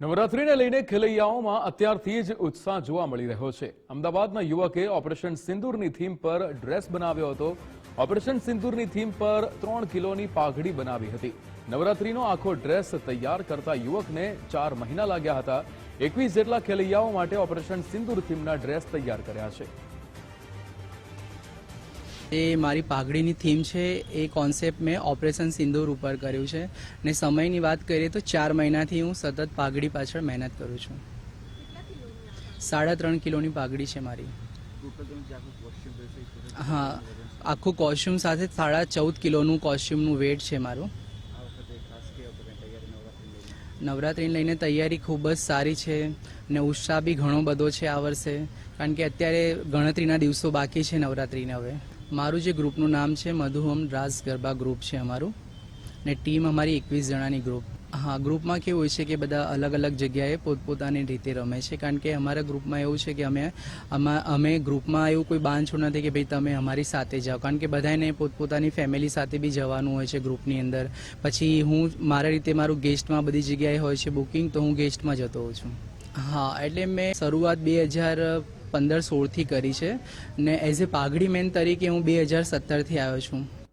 નવરાત્રીને લઈને ખેલૈયાઓમાં અત્યારથી જ ઉત્સાહ જોવા મળી રહ્યો છે. અમદાવાદના યુવકે ઓપરેશન સિંદૂરની થીમ પર ડ્રેસ બનાવ્યો હતો. ઓપરેશન સિંદૂરની થીમ પર ત્રણ કિલોની પાઘડી બનાવી હતી. નવરાત્રીનો આખો ડ્રેસ તૈયાર કરતા યુવકને ચાર મહિના લાગ્યા હતા. એકવીસ જેટલા ખેલૈયાઓ માટે ઓપરેશન સિંદૂર થીમના ડ્રેસ તૈયાર કર્યા છે. એ મારી પાઘડીની થીમ છે, એ કોન્સેપ્ટ મેં ઓપરેશન સિંદૂર ઉપર કર્યું છે. ને સમયની વાત કરીએ તો ચાર મહિનાથી હું સતત પાઘડી પાછળ મહેનત કરું છું. સાડા ત્રણ કિલોની પાઘડી છે મારી. હા, આખું કોસ્ચ્યુમ સાથે સાડા ચૌદ કિલોનું કોસ્ચ્યુમનું વેટ છે મારું. નવરાત્રિને લઈને તૈયારી ખૂબ જ સારી છે ને ઉત્સાહ બી ઘણો બધો છે આ વર્ષે. કારણ કે અત્યારે ગણતરીના દિવસો બાકી છે નવરાત્રિને હવે. મારું જે ગ્રુપનું નામ છે, મધુહમ રાસ ગરબા ગ્રુપ છે અમારું. ને ટીમ અમારી એકવીસ જણાની ગ્રુપ. હા, ગ્રુપમાં કેવું હોય છે કે બધા અલગ અલગ જગ્યાએ પોતપોતાની રીતે રમે છે. કારણ કે અમારા ગ્રુપમાં એવું છે કે અમે અમે ગ્રુપમાં એવું કોઈ બાંધછોડ નથી કે ભાઈ તમે અમારી સાથે જાઓ. કારણ કે બધાને પોતપોતાની ફેમિલી સાથે બી જવાનું હોય છે ગ્રુપની અંદર. પછી હું, મારા રીતે મારું ગેસ્ટમાં બધી જગ્યાએ હોય છે બુકિંગ, તો હું ગેસ્ટમાં જતો હોઉં છું. હા, એટલે મેં શરૂઆત બે હજાર પંદર સોળથી કરી છે. ને એઝ એ પાઘડી મેન તરીકે હું બે હજાર સત્તરથી આવ્યો છું.